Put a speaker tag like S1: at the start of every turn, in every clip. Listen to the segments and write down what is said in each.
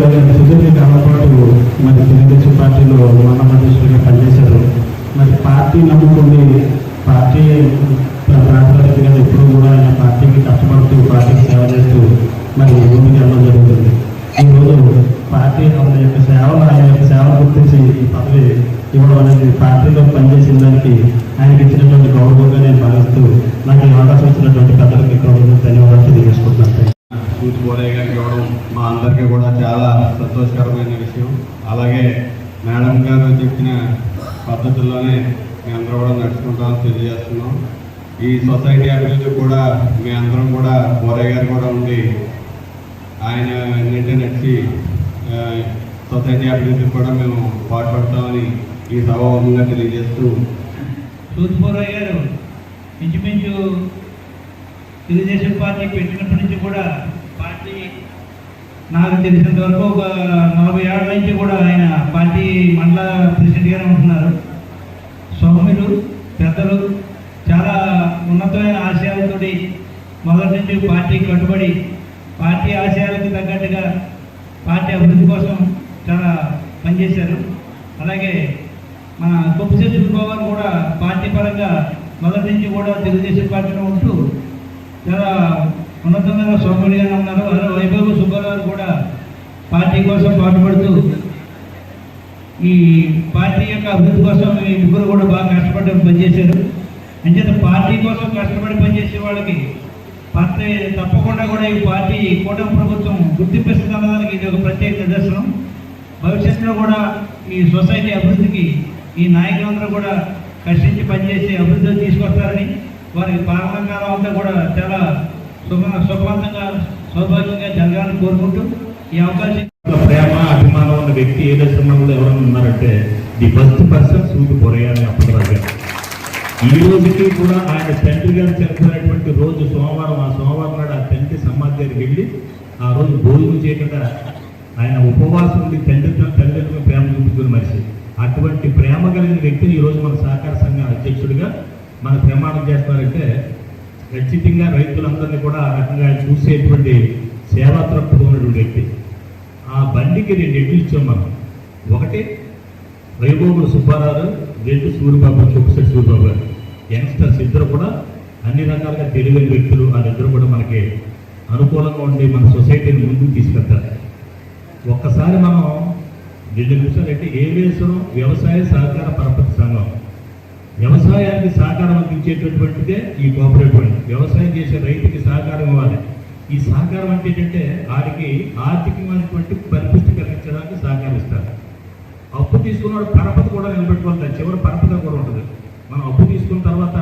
S1: గౌరవ సుదీర్ఘకాలం కాలపాటు మరి తెలుగుదేశం పార్టీలో మండల పనిచేశారు. మరి పార్టీ నమ్ముకుంది పార్టీ ప్రాతిపదికగా ఎప్పుడు కూడా ఆయన పార్టీకి కష్టపడుతూ పార్టీకి సేవ చేస్తూ మరి ముందుకు వెళ్ళడం జరుగుతుంది. ఈరోజు పార్టీ ఆయన యొక్క సేవలు ఆయన యొక్క సేవలు గుర్తించి ఈ పదవి ఇవ్వడం అనేది పార్టీలో పనిచేసిన దానికి ఆయనకి ఇచ్చినటువంటి గౌరవంగా నేను భావిస్తూ నాకు ఈ అవకాశం ఇచ్చినటువంటి పెద్దలకి గౌరవం ధన్యవాదాలు తెలియజేసుకుంటున్నాను.
S2: సూచి బోరయ్య గారికి ఇవ్వడం మా అందరికీ కూడా చాలా సంతోషకరమైన విషయం. అలాగే మేడం గారు చెప్పిన పద్ధతుల్లోనే మీ అందరం కూడా నడుచుకుంటామని తెలియజేస్తున్నాం. ఈ సొసైటీ అభివృద్ధి కూడా మీ అందరం కూడా బోరయ్య గారు కూడా ఉండి ఆయన నిండి నడిచి సొసైటీ అభివృద్ధికి కూడా మేము పాటుపడతామని ఈ సభాముఖంగా తెలియజేస్తూ
S3: సూర్యపూరయ్య గారు ఇంచుమించు తెలుగుదేశం పార్టీ పెట్టినప్పటి నుంచి కూడా నాకు తెలిసినంత వరకు ఒక నలభై ఏళ్ళ నుంచి కూడా ఆయన పార్టీ మండల ప్రెసిడెంట్గానే ఉంటున్నారు. సౌమ్యులు పెద్దలు చాలా ఉన్నతమైన ఆశయాలతోటి మొదటి నుంచి పార్టీ కట్టుబడి పార్టీ ఆశయాలకు తగ్గట్టుగా పార్టీ అభివృద్ధి కోసం చాలా పనిచేశారు. అలాగే మన గొప్పశేషు బాబు కూడా పార్టీ పరంగా మొదటి నుంచి కూడా తెలుగుదేశం పార్టీలో ఉంటూ చాలా ఉన్నతమైన అని ఉన్నారు. అలా వైభవ సుబ్బారావు కూడా పార్టీ కోసం పాటుపడుతూ ఈ పార్టీ యొక్క అభివృద్ధి కోసం ఈ కూడా బాగా కష్టపడి పనిచేశారు. అంచేత పార్టీ కోసం కష్టపడి పనిచేసే వాళ్ళకి పార్టీ తప్పకుండా కూడా ఈ పార్టీ కూటమి ప్రభుత్వం గుర్తింపిస్తున్నదానికి ఇది ఒక ప్రత్యేక నిదర్శనం. భవిష్యత్తులో కూడా ఈ సొసైటీ అభివృద్ధికి ఈ నాయకులందరూ కూడా కష్టించి పనిచేసి అభివృద్ధిని తీసుకొస్తారని వారికి ప్రారంభ కాలం అంతా కూడా చాలా సుఖ సుఖవంతంగా సౌభాగ్యంగా జరగాలని కోరుకుంటూ ఈ అవకాశం
S4: ప్రేమ అభిమానం ఉన్న వ్యక్తి ఏ దశలో ఎవరైనా ఉన్నారంటే ది ఫస్ట్ పర్సన్ సూటి పొరయాలి అప్పటిదాకా ఈ రోజుకి కూడా ఆయన తండ్రి గారు చనిపోయినటువంటి రోజు సోమవారం ఆ సోమవారం నాడు ఆ తండ్రి సమాధి దగ్గరికి వెళ్ళి ఆ రోజు భోజనం చేయకుండా ఆయన ఉపవాసం ఉండి తండ్రి తల్లిదండ్రులు ప్రేమ చూపుతున్న మనిషి అటువంటి ప్రేమ కలిగిన వ్యక్తిని ఈరోజు రోజు మన సహకార సంఘ అధ్యక్షుడిగా మన ప్రమాణం చేస్తున్నారంటే ఖచ్చితంగా రైతులందరినీ కూడా ఆ రకంగా చూసేటువంటి సేవా తృప్తి ఉన్నటువంటి వ్యక్తి. ఆ బండికి రెండు ఎడ్లు ఇచ్చాం మనం ఒకటి వైభోగుడు సుబ్బారావు రెండు సూర్యబాబు చొప్పుసెట్ సూర్యబాబు గారు. యంగ్స్టర్స్ ఇద్దరు కూడా అన్ని రకాలుగా తెలివైన వ్యక్తులు. వాళ్ళిద్దరు కూడా మనకి అనుకూలంగా ఉండి మన సొసైటీని ముందుకు తీసుకెళ్తారు. ఒక్కసారి మనం రెండు నిమిషాలు అంటే ఏవేశ్వరం వ్యవసాయ సహకార పరపతి సంఘం. వ్యవసాయానికి సహకారం అందించేటటువంటిదే ఈ కోఆపరేటివ్ వ్యవసాయం చేసే రైతుకి సహకారం ఇవ్వాలి. ఈ సహకారం అంటే ఏంటంటే వారికి ఆర్థికమైనటువంటి పరిపుష్టి కలిగించడానికి సహకరిస్తారు అప్పు తీసుకున్నవాడు పరపతి కూడా నిలబెట్టుకుంటారు చివరి పరపతి కూడా ఉంటుంది మనం అప్పు తీసుకున్న తర్వాత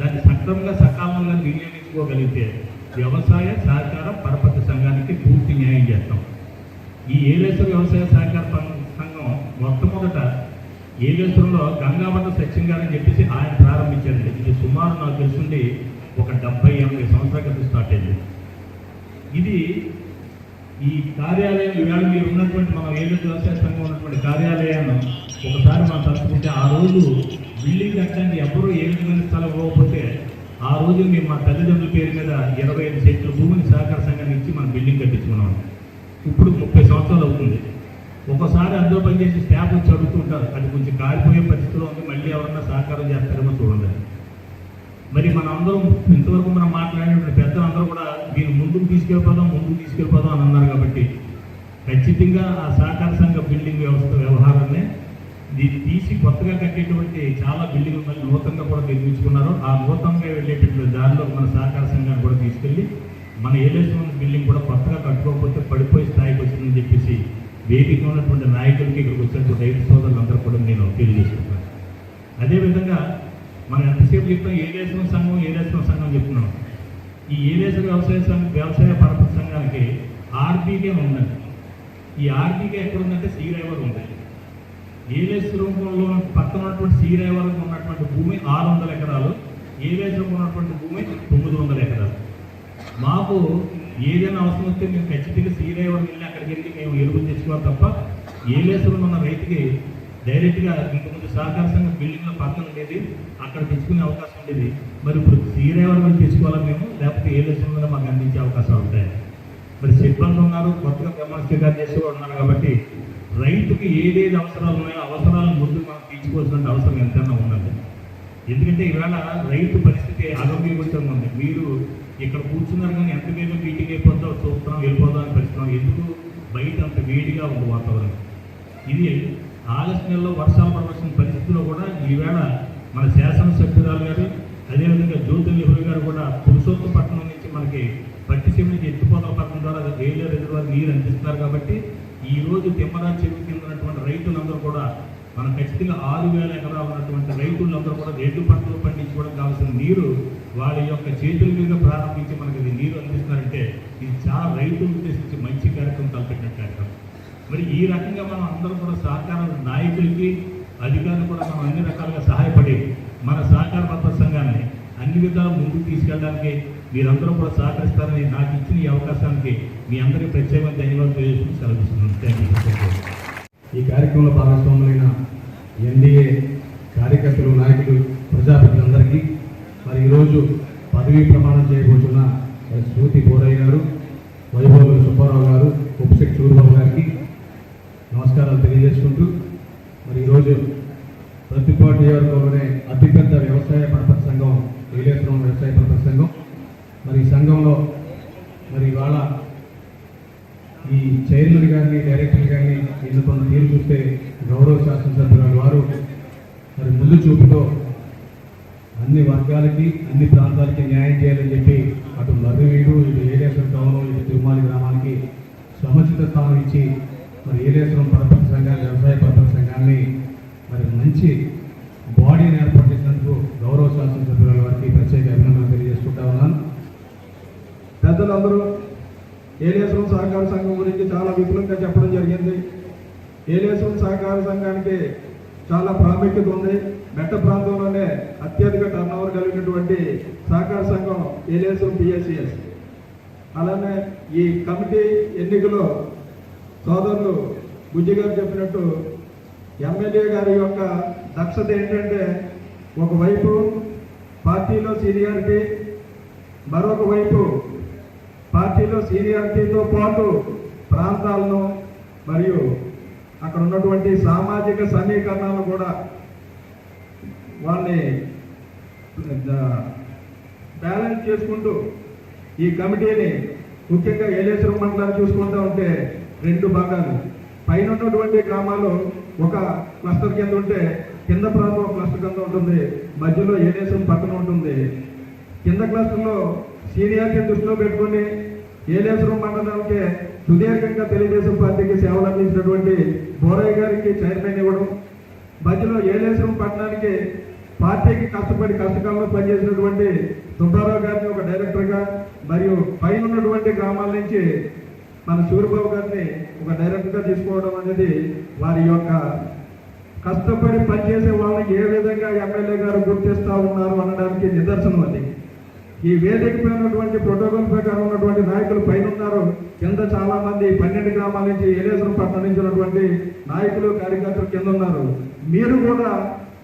S4: దాన్ని సక్రమంగా సకాలంగా వినియోగించుకోగలిగితే వ్యవసాయ సహకార పరపతి సంఘానికి పూర్తి న్యాయం చేస్తాం. ఈ ఏలేశ్వర వ్యవసాయ సహకార ఏలేశ్వరంలో గంగావట సత్యం గారు అని చెప్పేసి ఆయన ప్రారంభించారండి. ఇది సుమారు నాకు తెలుసుండి ఒక డెబ్బై ఎనభై సంవత్సరాల క్రితం స్టార్ట్ అయింది. ఇది ఈ కార్యాలయం ఇవాళ మీరు ఉన్నటువంటి మన ఏలూరు వ్యవసాయ సంఘం ఉన్నటువంటి కార్యాలయాన్ని ఒకసారి మనం తలుచుకుంటే ఆ రోజు బిల్డింగ్ కట్టడానికి ఎవరు ఏ విధమైన స్థలం ఇవ్వకపోతే ఆ రోజు మేము మా తల్లిదండ్రుల పేరు మీద ఇరవై ఐదు సెంట్ల భూమిని సహకార సంఘానికి ఇచ్చి మనం బిల్డింగ్ కట్టించుకున్నాం. ఇప్పుడు ముప్పై సంవత్సరాలు అవుతుంది. ఒకసారి అందరూ పనిచేసి స్టాఫ్ వచ్చి అడుగుతుంటారు అది కొంచెం కారిపోయే పరిస్థితిలో ఉంది. మళ్ళీ ఎవరన్నా సహకారం చేస్తారేమో చూడండి. మరి మన అందరం ఇంతవరకు మనం మాట్లాడినటువంటి పెద్దలందరూ కూడా దీన్ని ముందుకు తీసుకెళ్ళిపోదాం ముందుకు తీసుకెళ్ళిపోదాం అని అన్నారు కాబట్టి ఖచ్చితంగా ఆ సహకార సంఘ బిల్డింగ్ వ్యవస్థ వ్యవహారాన్ని దీన్ని తీసి కొత్తగా కట్టేటువంటి చాలా బిల్డింగ్లు మళ్ళీ నూతనంగా కూడా నిర్మించుకున్నారు. ఆ నూతనంగా వెళ్ళేటటువంటి దారిలో మన సహకార సంఘాన్ని కూడా తీసుకెళ్ళి మన ఏలేసిన బిల్డింగ్ కూడా కొత్తగా కట్టుకోకపోతే పడిపోయి వేదిక ఉన్నటువంటి నాయకులకి ఇక్కడికి వచ్చినటువంటి రైతు సోదరులందరూ కూడా నేను తెలియజేసుకుంటాను అదేవిధంగా మనం ఎంతసేపు చెప్తాం ఏలేశ్వరం సంఘం ఏ దేశం సంఘం చెప్తున్నాం ఈ ఏ దేశ వ్యవసాయ సంఘం వ్యవసాయ పరపతి సంఘానికి ఆర్బీకే ఉందండి ఈ ఆర్బీకే ఎక్కడ ఉందంటే శ్రీరాయవరం ఉంది. రూపంలో పక్కన ఉన్నటువంటి శ్రీరాయవరం ఉన్నటువంటి భూమి ఆరు వందల ఎకరాలు ఏలేసులో ఉన్నటువంటి భూమి తొమ్మిది వందల ఎకరాలు. మాకు ఏదైనా అవసరం వస్తే మేము ఖచ్చితంగా శ్రీరాయవరం వెళ్ళి అక్కడికి వెళ్ళి తీసుకోవాలి తప్ప ఏలేశ్వరం ఉన్న రైతుకి డైరెక్ట్గా ఇంతకుముందు సహకార సంఘం బిల్డింగ్లో పక్కన ఉండేది అక్కడ తెచ్చుకునే అవకాశం ఉండేది. మరి ఇప్పుడు శ్రీరాయవరం నుంచి తెచ్చుకోవాలా మేము? లేకపోతే ఏలేశ్వరంలో మాకు అందించే అవకాశాలు ఉంటాయి? మరి సిబ్బంది ఉన్నారు కొత్తగా ప్రమాణ గారు చేసేవాడు ఉన్నారు కాబట్టి రైతుకి ఏదేది అవసరాలు ఉన్నాయో అవసరాలను ముందు మనం తీర్చుకోవాల్సిన అవసరం ఎంతైనా ఉన్నది ఎందుకంటే ఇవాళ రైతు పరిస్థితి ఆరోగ్యవంతంగా ఉంది. మీరు ఇక్కడ కూర్చున్నారు కానీ ఎంత మీటింగ్ అంత ఉంది వాతావరణం. ఇది ఆగస్టు నెలలో వర్షాలు పడవలసిన పరిస్థితిలో కూడా ఈవేళ మన శాసనసభ్యురాలు గారు అదేవిధంగా జ్యోతి నెహ్రూ గారు కూడా పురుషోత్తపట్నం నుంచి మనకి పట్టిసీమ నుంచి ఎత్తిపోతల పట్టణం ద్వారా రైల్వే రిజర్వాయర్ నీరు అందిస్తున్నారు కాబట్టి ఈ రోజు తిమ్మరాజు చెరువు కింద ఉన్నటువంటి రైతులందరూ కూడా మనం ఖచ్చితంగా ఆరు వేల ఎకరాలు ఉన్నటువంటి రైతులందరూ కూడా రెండు పంటలు పండించుకోవడం కావాల్సిన నీరు వాళ్ళ యొక్క చేతుల మీద ప్రారంభించి మనకి నీరు అందిస్తున్నారంటే ఇది చాలా మరి ఈ రకంగా మనం అందరం కూడా సహకార నాయకులకి అధికారులు కూడా మనం అన్ని రకాలుగా సహాయపడి మన సహకార పత్ర సంఘాన్ని అన్ని విధాలు ముందుకు తీసుకెళ్ళడానికి మీరందరూ కూడా సహకరిస్తారని నాకు ఇచ్చిన ఈ అవకాశానికి మీ అందరికీ ప్రత్యేకమైన ధన్యవాదాలు తెలియజేసుకుని సెలవిస్తున్నాను. థ్యాంక్ యూ
S5: ఈ కార్యక్రమంలో భాగస్వాములైన ఎన్డీఏ కార్యకర్తలు నాయకులు ప్రజాప్రతినిధులందరికీ మరి ఈరోజు పదవీ ప్రమాణం చేయబోతున్న స్మృతి శృతి బోరయ్య గారు వైభవ్ సుబ్బారావు గారు ఉపశక్తి సూరిబాబు గారికి నమస్కారాలు తెలియజేసుకుంటూ మరి ఈరోజు ప్రతిపాటు నియోజకవర్గంలోనే అతిపెద్ద వ్యవసాయ పరపతి సంఘం ఏలేశ్వరం వ్యవసాయ పరపతి సంఘం. మరి ఈ సంఘంలో మరి ఇవాళ ఈ చైర్మన్ గారిని డైరెక్టర్ గారిని ఎన్నుకున్న తీరు చూస్తే గౌరవ శాసనసభ్యుల వారు మరి ముందు చూపుతో అన్ని వర్గాలకి అన్ని ప్రాంతాలకి న్యాయం చేయాలని చెప్పి అటు మర్రివీడు ఇటు ఏలేశ్వరం టౌన్ ఇటు తిరుమల గ్రామానికి సముచిత స్థానం ఇచ్చి మరి ఏలేశ్వరం పరపతి సంఘాన్ని వ్యవసాయ పరపతి సంఘాన్ని మరి మంచి బాడీని ఏర్పాటు చేసినందుకు గౌరవ శాసనసభ్యుల వారికి ప్రత్యేక అభినందనలు తెలియజేసుకుంటా ఉన్నాను.
S6: పెద్దలందరూ ఏలేశ్వరం సహకార సంఘం గురించి చాలా విపులంగా చెప్పడం జరిగింది. ఏలేశ్వరం సహకార సంఘానికి చాలా ప్రాముఖ్యత ఉంది. మెట్ట ప్రాంతంలోనే అత్యధిక టర్నోవర్ కలిగినటువంటి సహకార సంఘం ఏలేశ్వరం పిఎస్సిఎస్ అలానే ఈ కమిటీ ఎన్నికలో సోదరులు బుజ్జి గారు చెప్పినట్టు ఎమ్మెల్యే గారి యొక్క దక్షత ఏంటంటే ఒకవైపు పార్టీలో సీనియారిటీ మరొక వైపు పార్టీలో సీనియారిటీతో పాటు ప్రాంతాలను మరియు అక్కడ ఉన్నటువంటి సామాజిక సమీకరణాలను కూడా వాళ్ళని బ్యాలెన్స్ చేసుకుంటూ ఈ కమిటీని ముఖ్యంగా ఏలేశ్వరం మండలాన్ని చూసుకుంటూ ఉంటే రెండు భాగాలు. పైన ఉన్నటువంటి గ్రామాలు ఒక క్లస్టర్ కింద ఉంటే కింద ప్రాంతం క్లస్టర్ కింద ఉంటుంది. మధ్యలో ఏలేశం పక్కన ఉంటుంది. కింద క్లస్టర్లో సీనియారిటీ దృష్టిలో పెట్టుకుని ఏలేశ్వరం మండలానికి సుదీర్ఘంగా తెలుగుదేశం పార్టీకి సేవలు అందించినటువంటి బోరయ్య గారికి చైర్మన్ ఇవ్వడం మధ్యలో ఏలేశ్వరం పట్టణానికి పార్టీకి కష్టపడి కష్టకాలంలో పనిచేసినటువంటి సుబ్బారావు గారిని ఒక డైరెక్టర్గా మరియు పైన ఉన్నటువంటి గ్రామాల నుంచి మన సూర్యబాబు గారిని ఒక డైరెక్టర్గా తీసుకోవడం అనేది వారి యొక్క కష్టపడి పనిచేసే వాళ్ళని ఏ విధంగా ఎమ్మెల్యే గారు గుర్తిస్తూ ఉన్నారు అనడానికి నిదర్శనం అది. ఈ వేదిక పైన ఉన్నటువంటి ప్రోటోకాల్ ప్రకారం ఉన్నటువంటి నాయకులు పైన ఉన్నారు. కింద చాలా మంది పన్నెండు గ్రామాల నుంచి ఏలేశ్వరం నుంచి ఉన్నటువంటి నాయకులు కార్యకర్తలు కింద ఉన్నారు. మీరు కూడా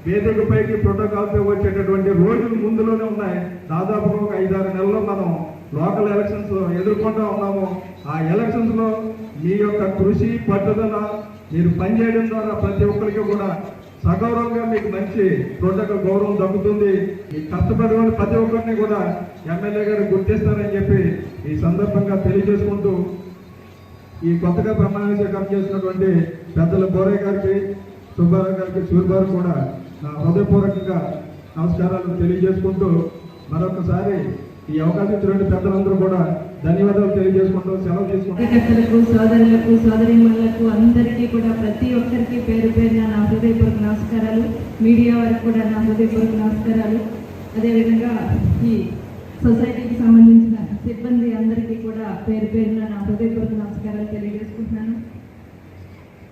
S6: వేదిక పైకి ప్రోటోకాల్పై వచ్చేటటువంటి రోజులు ముందులోనే ఉన్నాయి. దాదాపుగా ఒక ఐదారు నెలల్లో మనం లోకల్ ఎలక్షన్స్ ఎదుర్కొంటూ ఉన్నాము. ఆ ఎలక్షన్స్లో మీ యొక్క కృషి పట్టుదల మీరు పనిచేయడం ద్వారా ప్రతి ఒక్కరికి కూడా సగౌరవంగా మీకు మంచి ప్రోటోకాల్ గౌరవం దక్కుతుంది. ఈ కష్టపడే వాళ్ళు ప్రతి ఒక్కరిని కూడా ఎమ్మెల్యే గారు గుర్తిస్తారని చెప్పి ఈ సందర్భంగా తెలియజేసుకుంటూ ఈ కొత్తగా ప్రమాణ చేసినటువంటి పెద్దల బోరయ్య గారికి సుబ్బారావు గారికి సూర్యబాబు కూడా నా హృదయపూర్వకంగా నమస్కారాలు తెలియజేసుకుంటూ మరొకసారి ఈ అవకాశం ఇచ్చినటువంటి పెద్దలందరూ కూడా ధన్యవాదాలు తెలియజేసుకుంటూ సెలవు తీసుకుంటూ.
S7: సోదరులకు సోదరిమణులకు అందరికీ కూడా ప్రతి ఒక్కరికి పేరు పేరున నా హృదయపూర్వక నమస్కారాలు. మీడియా వారికి కూడా నా హృదయపూర్వక నమస్కారాలు. అదేవిధంగా ఈ సొసైటీకి సంబంధించిన సిబ్బంది అందరికీ కూడా పేరు పేరున నా హృదయపూర్వక నమస్కారాలు తెలియజేసుకుంటున్నాను.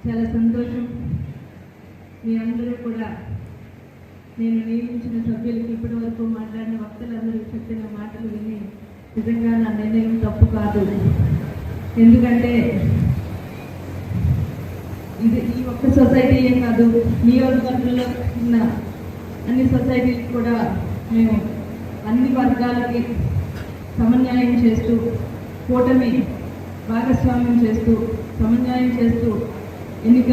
S7: చాలా సంతోషం. మీ అందరూ కూడా నేను నియమించిన సభ్యులకి ఇప్పటి వరకు మాట్లాడిన వక్తలందరూ చెప్పిన మాటలు విని నిజంగా నా నిర్ణయం తప్పు కాదు. ఎందుకంటే ఇది ఈ ఒక్క సొసైటీయే కాదు నియోజకవర్గంలో ఉన్న అన్ని సొసైటీలకు కూడా మేము అన్ని వర్గాలకి సమన్యాయం చేస్తూ కూటమి భాగస్వామ్యం చేస్తూ సమన్వయం చేస్తూ ఎన్నిక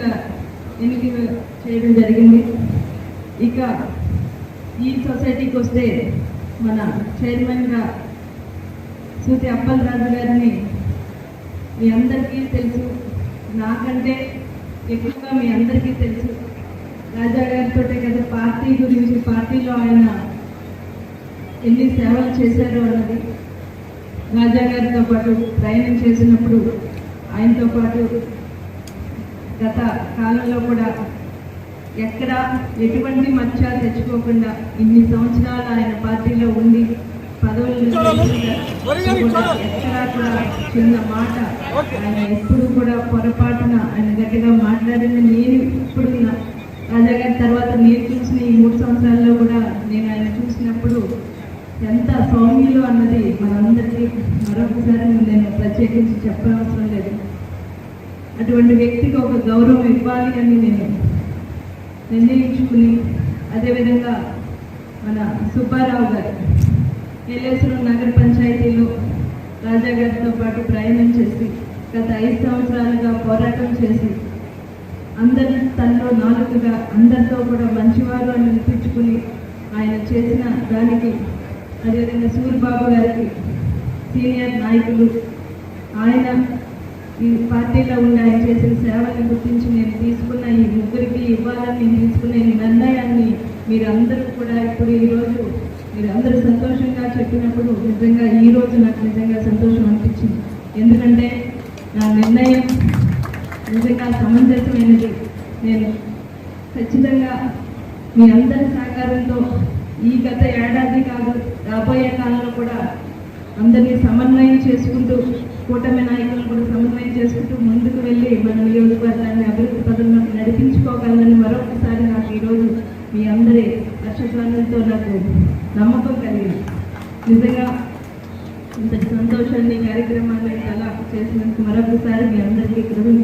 S7: ఎన్నిక చేయడం జరిగింది. ఇక ఈ సొసైటీకి వస్తే మన చైర్మన్గా సూతి అప్పలరాజు గారిని మీ అందరికీ తెలుసు. నాకంటే ఎక్కువగా మీ అందరికీ తెలుసు. రాజా గారితో కదా పార్టీ గురించి పార్టీలో ఆయన ఎన్ని సేవలు చేశారు అన్నది రాజా గారితో పాటు ప్రయాణం చేసినప్పుడు ఆయనతో పాటు గత కాలంలో కూడా ఎక్కడ ఎటువంటి మచ్చ తెచ్చుకోకుండా ఇన్ని సంవత్సరాలు ఆయన పార్టీలో ఉండి పదవులు కూడా ఎక్కడా కూడా చిన్న మాట ఆయన ఎప్పుడు కూడా పొరపాటున ఆయన గట్టిగా మాట్లాడిన నేను ఇప్పుడు రాజా గారి తర్వాత నేను చూసిన ఈ మూడు సంవత్సరాల్లో కూడా నేను ఆయన చూసినప్పుడు ఎంత సౌమ్యులు అన్నది మనందరికీ మరొకసారి నేను ప్రత్యేకించి చెప్పనవసరం లేదు. అటువంటి వ్యక్తికి ఒక గౌరవం ఇవ్వాలి అని నేను నిర్ణయించుకుని అదేవిధంగా మన సుబ్బారావు గారు ఏలేశ్వరం నగర పంచాయతీలో రాజా గారితో పాటు ప్రయాణం చేసి గత ఐదు సంవత్సరాలుగా పోరాటం చేసి అందరి తనలో నాలుగుగా అందరితో కూడా మంచివారు అని అనిపించుకుని ఆయన చేసిన దానికి అదేవిధంగా సూరిబాబు గారికి సీనియర్ నాయకులు ఆయన ఈ పార్టీలో ఉండి ఆయన చేసిన సేవలను గుర్తించి నేను తీసుకున్న ఈ ముగ్గురికి ఇవ్వాలని నేను తీసుకున్న ఈ నిర్ణయాన్ని మీరందరూ కూడా ఇప్పుడు ఈరోజు మీరందరూ సంతోషంగా చెప్పినప్పుడు నిజంగా ఈ రోజు నాకు నిజంగా సంతోషం అనిపించింది. ఎందుకంటే నా నిర్ణయం నిజంగా సమంజసమైనది. నేను ఖచ్చితంగా మీ అందరి సహకారంతో ఈ గత ఏడాది కాదు రాబోయే కాలంలో కూడా అందరినీ సమన్వయం చేసుకుంటూ కూటమి నాయకులను కూడా సమన్వయం చేసుకుంటూ ముందుకు వెళ్ళి మన నియోజకవర్గాన్ని అభివృద్ధి పదంలోకి నడిపించుకోగలనని మరొకసారి నాకు ఈరోజు మీ అందరి హర్షధ్వానంతో నాకు నమ్మకం కలిగింది. నిజంగా ఇంతటి సంతోషాన్ని కార్యక్రమాన్ని అలా చేసినందుకు మరొకసారి మీ అందరికీ కృతజ్ఞతలు.